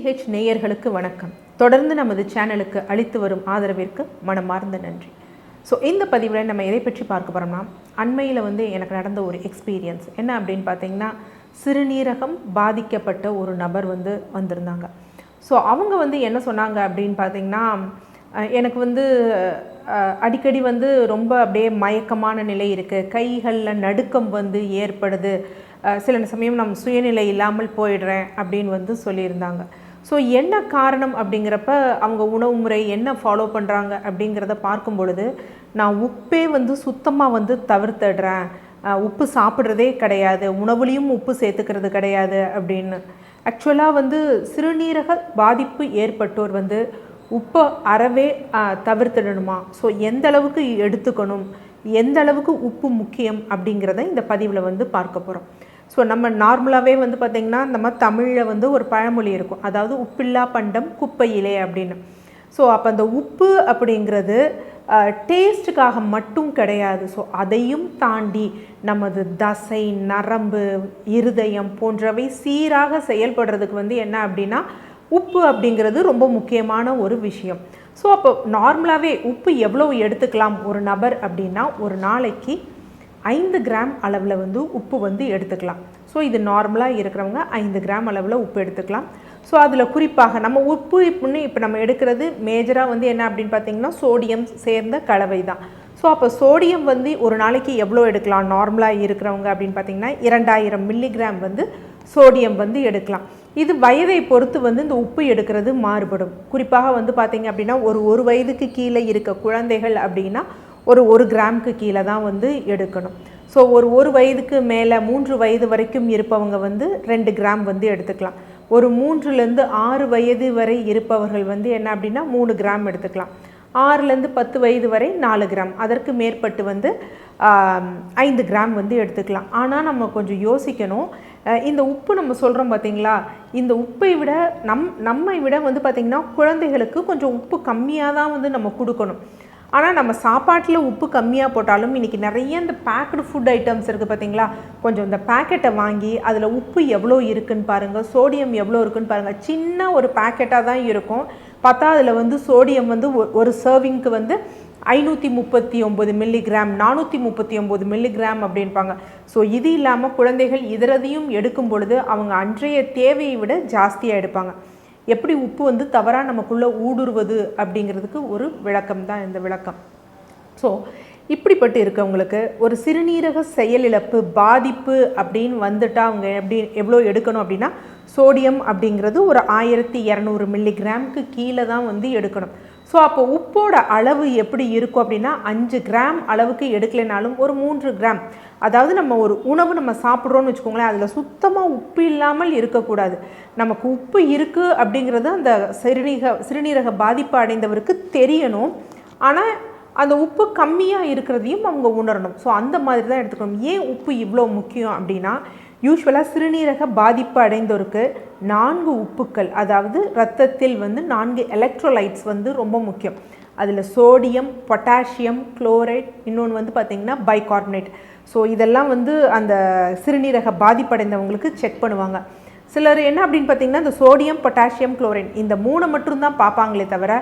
DTH நேயர்களுக்கு வணக்கம். தொடர்ந்து நமது சேனலுக்கு அளித்து வரும் ஆதரவிற்கு மனமார்ந்த நன்றி. ஸோ இந்த பதிவில் நம்ம எதை பற்றி பார்க்க போகிறோம்னா அண்மையில் வந்து எனக்கு நடந்த ஒரு எக்ஸ்பீரியன்ஸ் என்ன அப்படின்னு பார்த்தீங்கன்னா சிறுநீரகம் பாதிக்கப்பட்ட ஒரு நபர் வந்து வந்திருந்தாங்க. ஸோ அவங்க வந்து என்ன சொன்னாங்க அப்படின்னு பார்த்தீங்கன்னா எனக்கு வந்து அடிக்கடி வந்து ரொம்ப அப்படியே மயக்கமான நிலை இருக்குது கைகளில் நடுக்கம் வந்து ஏற்படுது. சில சமயம் நம் சுயநிலை இல்லாமல் போயிடுறேன் அப்படின்னு வந்து சொல்லியிருந்தாங்க. ஸோ என்ன காரணம் அப்படிங்கிறப்ப அவங்க உணவு முறை என்ன ஃபாலோ பண்ணுறாங்க அப்படிங்கிறத பார்க்கும் பொழுது நான் உப்பே வந்து சுத்தமாக வந்து தவிர்த்துடுறேன். உப்பு சாப்பிட்றதே கிடையாது. உணவுலேயும் உப்பு சேர்த்துக்கிறது கிடையாது அப்படின்னு. ஆக்சுவலாக வந்து சிறுநீரக பாதிப்பு ஏற்பட்டோர் வந்து உப்பை அறவே தவிர்த்துடணுமா தவிர்த்திடணுமா? ஸோ எந்த அளவுக்கு எடுத்துக்கணும்? எந்த அளவுக்கு உப்பு முக்கியம் அப்படிங்கிறத இந்த பதிவில் வந்து பார்க்க போகிறோம் ஸோ நம்ம நார்மலாகவே வந்து பார்த்திங்கன்னா நம்ம தமிழில் வந்து ஒரு பழமொழி இருக்கும். அதாவது உப்பில்லா பண்டம் குப்பையிலே அப்படின்னு. ஸோ அப்போ அந்த உப்பு அப்படிங்கிறது டேஸ்ட்டுக்காக மட்டும் கிடையாது. ஸோ அதையும் தாண்டி நமது தசை நரம்பு இருதயம் போன்றவை சீராக செயல்படுறதுக்கு வந்து என்ன அப்படின்னா உப்பு அப்படிங்கிறது ரொம்ப முக்கியமான ஒரு விஷயம். ஸோ அப்போ நார்மலாகவே உப்பு எவ்வளோ எடுத்துக்கலாம் ஒரு நபர் அப்படின்னா ஒரு நாளைக்கு ஐந்து கிராம் அளவில் வந்து உப்பு வந்து எடுத்துக்கலாம். ஸோ இது நார்மலாக இருக்கிறவங்க ஐந்து கிராம் அளவில் உப்பு எடுத்துக்கலாம். ஸோ அதில் குறிப்பாக நம்ம உப்பு இப்படின்னு இப்போ நம்ம எடுக்கிறது மேஜராக வந்து என்ன அப்படின்னு பார்த்தீங்கன்னா சோடியம் சேர்ந்த கலவை தான். ஸோ அப்போ சோடியம் வந்து ஒரு நாளைக்கு எவ்வளோ எடுக்கலாம்? நார்மலாக இருக்கிறவங்க அப்படின்னு பார்த்தீங்கன்னா இரண்டாயிரம் மில்லிகிராம் வந்து சோடியம் வந்து எடுக்கலாம். இது வயதை பொறுத்து வந்து இந்த உப்பு எடுக்கிறது மாறுபடும். குறிப்பாக வந்து பார்த்தீங்க அப்படின்னா ஒரு ஒரு வயதுக்கு கீழே இருக்க குழந்தைகள் அப்படின்னா ஒரு ஒரு கிராமுக்கு கீழே தான் வந்து எடுக்கணும். ஸோ ஒரு ஒரு வயதுக்கு மேலே மூன்று வயது வரைக்கும் இருப்பவங்க வந்து ரெண்டு கிராம் வந்து எடுத்துக்கலாம். ஒரு மூன்றுலேருந்து ஆறு வயது வரை இருப்பவர்கள் வந்து என்ன அப்படின்னா மூணு கிராம் எடுத்துக்கலாம். ஆறுலேருந்து பத்து வயது வரை நாலு கிராம். அதற்கு மேற்பட்டு வந்து ஐந்து கிராம் வந்து எடுத்துக்கலாம். ஆனால் நம்ம கொஞ்சம் யோசிக்கணும். இந்த உப்பு நம்ம சொல்கிறோம் பார்த்தீங்களா இந்த உப்பை விட நம் நம்மை விட வந்து பார்த்திங்கன்னா குழந்தைகளுக்கு கொஞ்சம் உப்பு கம்மியாக தான் வந்து நம்ம கொடுக்கணும். ஆனால் நம்ம சாப்பாட்டில் உப்பு கம்மியாக போட்டாலும் இன்றைக்கி நிறைய இந்த பேக்டு ஃபுட் ஐட்டம்ஸ் இருக்குது பார்த்தீங்களா கொஞ்சம் இந்த பேக்கெட்டை வாங்கி அதில் உப்பு எவ்வளோ இருக்குன்னு பாருங்கள் சோடியம் எவ்வளோ இருக்குன்னு பாருங்கள் சின்ன ஒரு பேக்கெட்டாக தான் இருக்கும். பார்த்தா அதில் வந்து சோடியம் வந்து ஒ- ஒரு சர்விங்க்கு வந்து ஐநூற்றி முப்பத்தி ஒம்பது மில்லிகிராம் நானூற்றி முப்பத்தி ஒம்பது மில்லிகிராம் அப்படின்பாங்க. ஸோ இது இல்லாமல் குழந்தைகள் இதரதையும் எடுக்கும் பொழுது அவங்க அன்றைய தேவையை விட ஜாஸ்தியாக எடுப்பாங்க. எப்படி உப்பு வந்து தவறாக நமக்குள்ளே ஊடுருவது அப்படிங்கிறதுக்கு ஒரு விளக்கம் தான் இந்த விளக்கம். ஸோ இப்படிப்பட்டு இருக்கவங்களுக்கு ஒரு சிறுநீரக செயலிழப்பு பாதிப்பு அப்படின்னு வந்துட்டா அவங்க எப்படி எவ்வளோ எடுக்கணும் அப்படின்னா சோடியம் அப்படிங்கிறது ஒரு ஆயிரத்தி இரநூறு மில்லிகிராமுக்கு கீழே தான் வந்து எடுக்கணும். ஸோ அப்போ உப்போட அளவு எப்படி இருக்கும் அப்படின்னா அஞ்சு கிராம் அளவுக்கு எடுக்கலைனாலும் ஒரு மூன்று கிராம். அதாவது நம்ம ஒரு உணவு நம்ம சாப்பிட்றோன்னு வச்சுக்கோங்களேன் அதில் சுத்தமாக உப்பு இல்லாமல் இருக்கக்கூடாது. நமக்கு உப்பு இருக்குது அப்படிங்கிறது அந்த சிறுநீக சிறுநீரக பாதிப்பு அடைந்தவருக்கு தெரியணும். ஆனால் அந்த உப்பு கம்மியாக இருக்கிறதையும் அவங்க உணரணும். ஸோ அந்த மாதிரி தான் எடுத்துக்கணும். ஏன் உப்பு இவ்வளோ முக்கியம் அப்படின்னா யூஸ்வலாக சிறுநீரக பாதிப்பு அடைந்தோருக்கு நான்கு உப்புக்கள் அதாவது ரத்தத்தில் வந்து நான்கு எலக்ட்ரோலைட்ஸ் வந்து ரொம்ப முக்கியம். அதில் சோடியம் பொட்டாசியம் குளோரைட் இன்னொன்று வந்து பார்த்திங்கன்னா பைகார்பனேட் ஸோ இதெல்லாம் வந்து அந்த சிறுநீரக பாதிப்படைந்தவங்களுக்கு செக் பண்ணுவாங்க. சிலர் என்ன அப்படின்னு பார்த்தீங்கன்னா இந்த சோடியம் பொட்டாசியம் குளோரைன் இந்த மூணை மட்டும்தான் பார்ப்பாங்களே தவிர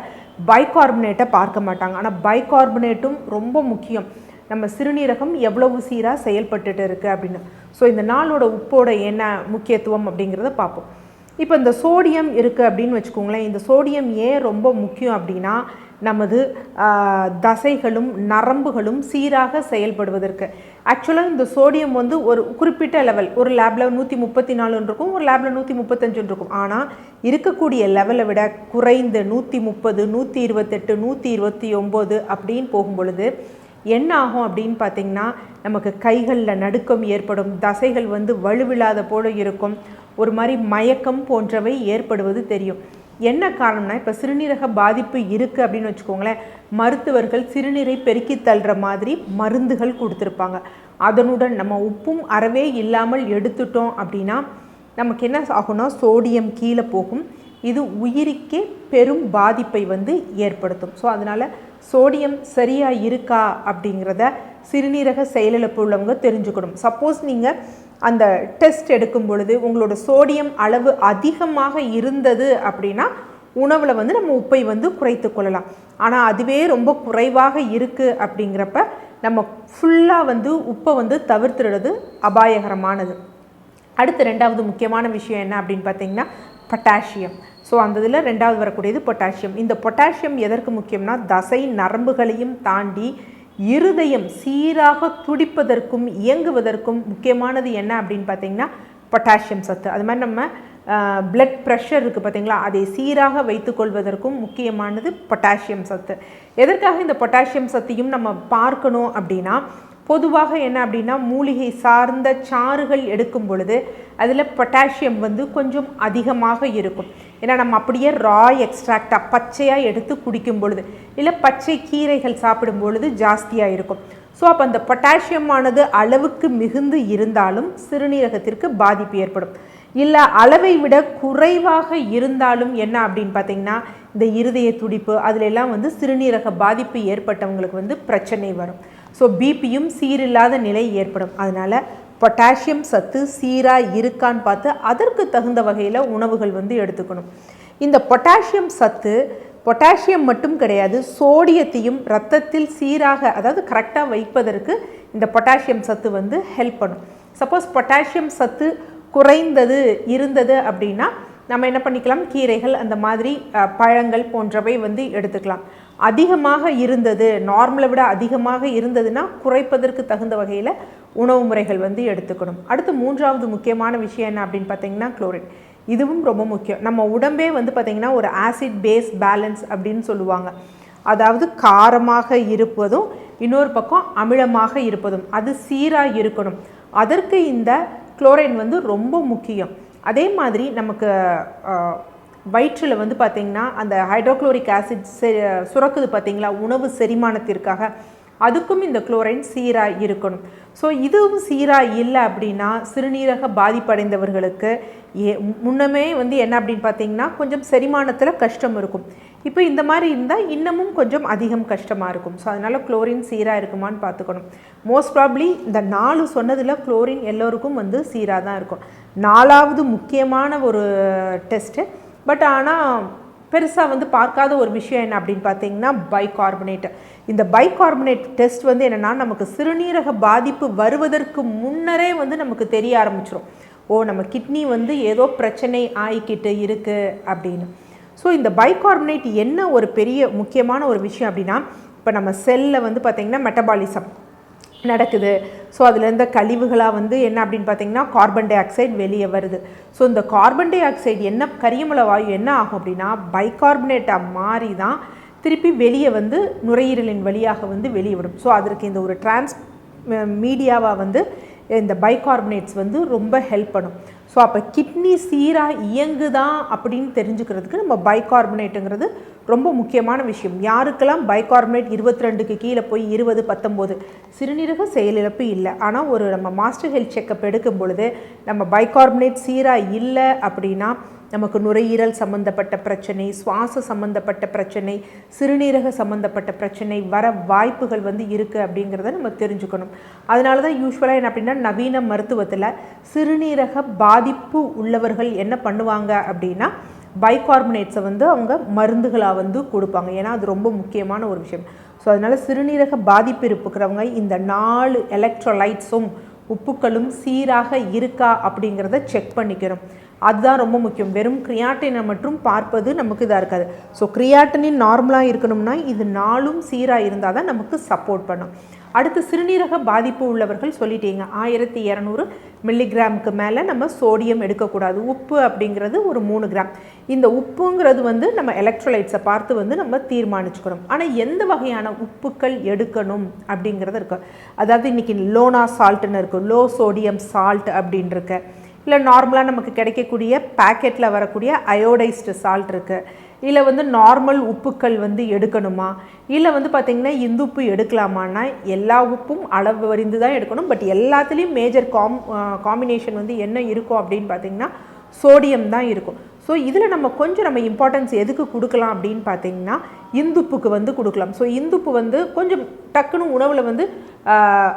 பைகார்பனேட்டை பார்க்க மாட்டாங்க. ஆனால் பைகார்பனேட்டும் ரொம்ப முக்கியம். நம்ம சிறுநீரகம் எவ்வளவு சீராக செயல்பட்டுட்டு இருக்குது அப்படின்னு. ஸோ இந்த நாளோட உப்போட என்ன முக்கியத்துவம் அப்படிங்கிறத பார்ப்போம். இப்போ இந்த சோடியம் இருக்குது அப்படின்னு வச்சுக்கோங்களேன் இந்த சோடியம் ஏன் ரொம்ப முக்கியம் அப்படின்னா நமது தசைகளும் நரம்புகளும் சீராக செயல்படுவதற்கு. ஆக்சுவலாக இந்த சோடியம் வந்து ஒரு குறிப்பிட்ட லெவல் ஒரு லேபில் நூற்றி முப்பத்தி நாலுன்னு இருக்கும் ஒரு லேபில் நூற்றி முப்பத்தஞ்சுன்னு இருக்கும். ஆனால் இருக்கக்கூடிய லெவலை விட குறைந்த நூற்றி முப்பது நூற்றி இருபத்தெட்டு நூற்றி இருபத்தி ஒம்பது அப்படின்னு போகும் பொழுது என்ன ஆகும் அப்படின்னு பார்த்தீங்கன்னா நமக்கு கைகளில் நடுக்கம் ஏற்படும் தசைகள் வந்து வலுவில்லாத போல இருக்கும் ஒரு மாதிரி மயக்கம் போன்றவை ஏற்படுவது தெரியும். என்ன காரணம்னா இப்போ சிறுநீரக பாதிப்பு இருக்குது அப்படின்னு வச்சுக்கோங்களேன் மருத்துவர்கள் சிறுநீரை பெருக்கி தள்ளுற மாதிரி மருந்துகள் கொடுத்துருப்பாங்க. அதனுடன் நம்ம உப்பும் அறவே இல்லாமல் எடுத்துட்டோம் அப்படின்னா நமக்கு என்ன ஆகும்னா சோடியம் கீழே போகும். இது உயிருக்கே பெரும் பாதிப்பை வந்து ஏற்படுத்தும். ஸோ அதனால் சோடியம் சரியாக இருக்கா அப்படிங்கிறத சிறுநீரக செயலிழப்பு உள்ளவங்க தெரிஞ்சுக்கணும். சப்போஸ் நீங்கள் அந்த டெஸ்ட் எடுக்கும் பொழுது உங்களோட சோடியம் அளவு அதிகமாக இருந்தது அப்படின்னா உணவில் வந்து நம்ம உப்பை வந்து குறைத்து கொள்ளலாம். ஆனால் அதுவே ரொம்ப குறைவாக இருக்குது அப்படிங்கிறப்ப நம்ம ஃபுல்லாக வந்து உப்பை வந்து தவிர்த்துடுறது அபாயகரமானது. அடுத்து ரெண்டாவது முக்கியமான விஷயம் என்ன அப்படின்னு பார்த்தீங்கன்னா பொட்டாசியம் ஸோ அந்த இதில் ரெண்டாவது வரக்கூடியது பொட்டாசியம் இந்த பொட்டாசியம் எதற்கு முக்கியம்னா தசை நரம்புகளையும் தாண்டி இருதயம் சீராக துடிப்பதற்கும் இயங்குவதற்கும் முக்கியமானது என்ன அப்படின்னு பார்த்தீங்கன்னா பொட்டாசியம் சத்து. அது மாதிரி நம்ம பிளட் ப்ரெஷர் இருக்குது பார்த்தீங்களா அதை சீராக வைத்துக்கொள்வதற்கும் முக்கியமானது பொட்டாசியம் சத்து. எதற்காக இந்த பொட்டாசியம் சத்தையும் நம்ம பார்க்கணும் அப்படின்னா பொதுவாக என்ன அப்படின்னா மூலிகை சார்ந்த சாறுகள் எடுக்கும் பொழுது அதில் பொட்டாசியம் வந்து கொஞ்சம் அதிகமாக இருக்கும். ஏன்னா நம்ம அப்படியே ராய் எக்ஸ்ட்ராக்டாக பச்சையாக எடுத்து குடிக்கும் பொழுது இல்லை பச்சை கீரைகள் சாப்பிடும் பொழுது ஜாஸ்தியாக இருக்கும். ஸோ அப்போ அந்த பொட்டாசியமானது அளவுக்கு மிகுந்து இருந்தாலும் சிறுநீரகத்திற்கு பாதிப்பு ஏற்படும். இல்லை அளவை விட குறைவாக இருந்தாலும் என்ன அப்படின்னு பார்த்தீங்கன்னா இந்த இருதய துடிப்பு அதிலெல்லாம் வந்து சிறுநீரக பாதிப்பு ஏற்பட்டவங்களுக்கு வந்து பிரச்சனை வரும். ஸோ பிபியும் சீரில்லாத நிலை ஏற்படும். அதனால் பொட்டாசியம் சத்து சீராக இருக்கான்னு பார்த்து அதற்கு தகுந்த வகையில் உணவுகள் வந்து எடுத்துக்கணும். இந்த பொட்டாசியம் சத்து பொட்டாசியம் மட்டும் கிடையாது சோடியத்தையும் ரத்தத்தில் சீராக அதாவது கரெக்டாக வைப்பதற்கு இந்த பொட்டாசியம் சத்து வந்து ஹெல்ப் பண்ணும். சப்போஸ் பொட்டாசியம் சத்து குறைந்தது இருந்தது அப்படின்னா நம்ம என்ன பண்ணிக்கலாம்? கீரைகள் அந்த மாதிரி பழங்கள் போன்றவை வந்து எடுத்துக்கலாம். அதிகமாக இருந்தது நார்மலை விட அதிகமாக இருந்ததுன்னா குறைப்பதற்கு தகுந்த வகையில் உணவு முறைகள் வந்து எடுத்துக்கணும். அடுத்து மூன்றாவது முக்கியமான விஷயம் என்ன அப்படின்னு பார்த்தீங்கன்னா குளோரின் இதுவும் ரொம்ப முக்கியம். நம்ம உடம்பே வந்து பார்த்திங்கன்னா ஒரு ஆசிட் பேஸ் பேலன்ஸ் அப்படின்னு சொல்லுவாங்க. அதாவது காரமாக இருப்பதும் இன்னொரு பக்கம் அமிலமாக இருப்பதும். அது சீராக இருக்கணும். அதற்கு இந்த குளோரைன் வந்து ரொம்ப முக்கியம். அதே மாதிரி நமக்கு வயிற்றில் வந்து பார்த்திங்கன்னா அந்த ஹைட்ரோக்ளோரிக் ஆசிட் சுரக்குது பார்த்திங்களா? உணவு செரிமானத்திற்காக. அதுக்கும் இந்த குளோரைன் சீராக இருக்கணும். ஸோ இதுவும் சீராக இல்லை அப்படின்னா சிறுநீரக பாதிப்படைந்தவர்களுக்கு ஏ முன்னமே வந்து என்ன அப்படின்னு பார்த்தீங்கன்னா கொஞ்சம் செரிமானத்தில் கஷ்டம் இருக்கும். இப்போ இந்த மாதிரி இருந்தால் இன்னமும் கொஞ்சம் அதிகம் கஷ்டமாக இருக்கும். ஸோ அதனால் குளோரின் சீராக இருக்குமான்னு பார்த்துக்கணும். மோஸ்ட் ப்ராப்ளி இந்த நாலு சொன்னதில் குளோரின் எல்லோருக்கும் வந்து சீராக தான் இருக்கும். நாலாவது முக்கியமான ஒரு டெஸ்ட்டு பட் ஆனால் பெருசாக வந்து பார்க்காத ஒரு விஷயம் என்ன அப்படின்னு பார்த்தீங்கன்னா பைகார்பனேட் இந்த பைகார்பனேட் டெஸ்ட் வந்து என்னென்னா நமக்கு சிறுநீரக பாதிப்பு வருவதற்கு முன்னரே வந்து நமக்கு தெரிய ஆரம்பிச்சிடும் ஓ நம்ம கிட்னி வந்து ஏதோ பிரச்சனை ஆகிக்கிட்டு இருக்குது அப்படின்னு. ஸோ இந்த பைகார்பனேட் என்ன ஒரு பெரிய முக்கியமான ஒரு விஷயம் அப்படின்னா இப்போ நம்ம செல்லில் வந்து பார்த்திங்கன்னா மெட்டபாலிசம் நடக்குது. ஸோ அதில் இருந்த கழிவுகளாக வந்து என்ன அப்படின்னு பார்த்தீங்கன்னா கார்பன் டை ஆக்சைடு வெளியே வருது. ஸோ இந்த கார்பன் டை ஆக்சைடு என்ன கரியமல வாயு என்ன ஆகும் அப்படின்னா பைகார்பனேட்டாக மாறி தான் திருப்பி வெளியே வந்து நுரையீரலின் வழியாக வந்து வெளியே விடும் ஸோ அதற்கு இந்த ஒரு டிரான்ஸ் மீடியாவாக வந்து இந்த பைகார்பனேட்ஸ் வந்து ரொம்ப ஹெல்ப் பண்ணும். ஸோ அப்போ கிட்னி சீராக இயங்குதா அப்படின்னு தெரிஞ்சுக்கிறதுக்கு நம்ம பைகார்பனேட்டுங்கிறது ரொம்ப முக்கியமான விஷயம். யாருக்கெல்லாம் பைகார்பனேட் இருபத்தி ரெண்டுக்கு கீழே போய் இருபது பத்தொம்போது சிறுநீரக செயலிழப்பு இல்லை ஆனால் ஒரு நம்ம மாஸ்டர் ஹெல்த் செக்கப் எடுக்கும் பொழுது நம்ம பைகார்பனேட் சீராக இல்லை அப்படின்னா நமக்கு நுரையீரல் சம்மந்தப்பட்ட பிரச்சனை சுவாச சம்மந்தப்பட்ட பிரச்சனை சிறுநீரக சம்மந்தப்பட்ட பிரச்சனை வர வாய்ப்புகள் வந்து இருக்குது அப்படிங்கிறத நம்ம தெரிஞ்சுக்கணும். அதனால தான் யூஸ்வலாக என்ன அப்படின்னா நவீன மருத்துவத்தில் சிறுநீரக பாதிப்பு உள்ளவர்கள் என்ன பண்ணுவாங்க அப்படின்னா பைகார்பனேட்ஸை வந்து அவங்க மருந்துகளாக வந்து கொடுப்பாங்க. ஏன்னா அது ரொம்ப முக்கியமான ஒரு விஷயம். ஸோ அதனால் சிறுநீரக பாதிப்பு இருக்கிறவங்க இந்த நாலு எலக்ட்ரோலைட்ஸும் உப்புக்களும் சீராக இருக்கா அப்படிங்கிறத செக் பண்ணிக்கிறோம் அதுதான் ரொம்ப முக்கியம். வெறும் கிரியாட்டினை மட்டும் பார்ப்பது நமக்கு இதாக இருக்காது. ஸோ கிரியாட்டினின் நார்மலாக இருக்கணும்னா இது நாளும் சீராக இருந்தால் தான் நமக்கு சப்போர்ட் பண்ணும். அடுத்து சிறுநீரக பாதிப்பு உள்ளவர்கள் சொல்லிட்டீங்க. ஆயிரத்தி இரநூறு மில்லிகிராமுக்கு மேலே நம்ம சோடியம் எடுக்கக்கூடாது. உப்பு அப்படிங்கிறது ஒரு மூணு கிராம் இந்த உப்புங்கிறது வந்து நம்ம எலக்ட்ரோலைட்ஸை பார்த்து வந்து நம்ம தீர்மானிச்சுக்கணும். ஆனால் எந்த வகையான உப்புக்கள் எடுக்கணும் அப்படிங்கிறது இருக்கும் அதாவது இன்றைக்கி லோனா சால்ட்டுன்னு இருக்கும் லோ சோடியம் சால்ட் அப்படின்னு இருக்கு இல்லை நார்மலாக நமக்கு கிடைக்கக்கூடிய பேக்கெட்டில் வரக்கூடிய அயோடைஸ்டு சால்ட் இருக்குது இல்லை வந்து நார்மல் உப்புக்கள் வந்து எடுக்கணுமா? இல்லை வந்து பார்த்திங்கன்னா இந்து உப்பு எடுக்கலாமான்னா எல்லா உப்பும் அளவு வரிந்து தான் எடுக்கணும். பட் எல்லாத்துலேயும் மேஜர் காம் காம்பினேஷன் வந்து என்ன இருக்கும் அப்படின்னு பார்த்திங்கன்னா சோடியம் தான் இருக்கும். ஸோ இதில் நம்ம கொஞ்சம் நம்ம இம்பார்ட்டன்ஸ் எதுக்கு கொடுக்கலாம் அப்படின்னு பார்த்தீங்கன்னா இந்துப்புக்கு வந்து கொடுக்கலாம். ஸோ இந்துப்பு வந்து கொஞ்சம் டக்குன்னு உணவில் வந்து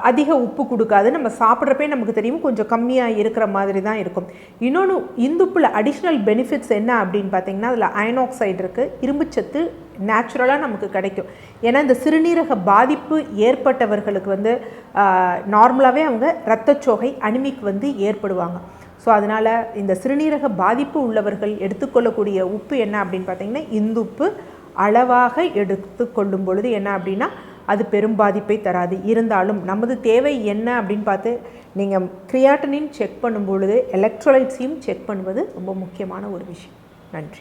அதிக உப்பு கொடுக்காது. நம்ம சாப்பிட்றப்பே நமக்கு தெரியும் கொஞ்சம் கம்மியாக இருக்கிற மாதிரி தான் இருக்கும். இன்னொன்று இந்துப்பில் அடிஷ்னல் பெனிஃபிட்ஸ் என்ன அப்படின்னு பார்த்தீங்கன்னா அதில் அயனாக்சைடு இருக்குது இரும்புச்சத்து நேச்சுரலாக நமக்கு கிடைக்கும். ஏன்னா இந்த சிறுநீரக பாதிப்பு ஏற்பட்டவர்களுக்கு வந்து நார்மலாகவே அவங்க இரத்தச்சோகை அனிமிக் வந்து ஏற்படுவாங்க. ஸோ அதனால் இந்த சிறுநீரக பாதிப்பு உள்ளவர்கள் எடுத்துக்கொள்ளக்கூடிய உப்பு என்ன அப்படின்னு பார்த்தீங்கன்னா இந்துப்பு அளவாக எடுத்து கொள்ளும் பொழுது என்ன அப்படின்னா அது பெரும் பாதிப்பை தராது. இருந்தாலும் நமது தேவை என்ன அப்படின்னு பார்த்து நீங்கள் கிரியாட்டனின் செக் பண்ணும் பொழுது எலக்ட்ரோலைட்ஸையும் செக் பண்ணுவது ரொம்ப முக்கியமான ஒரு விஷயம். நன்றி.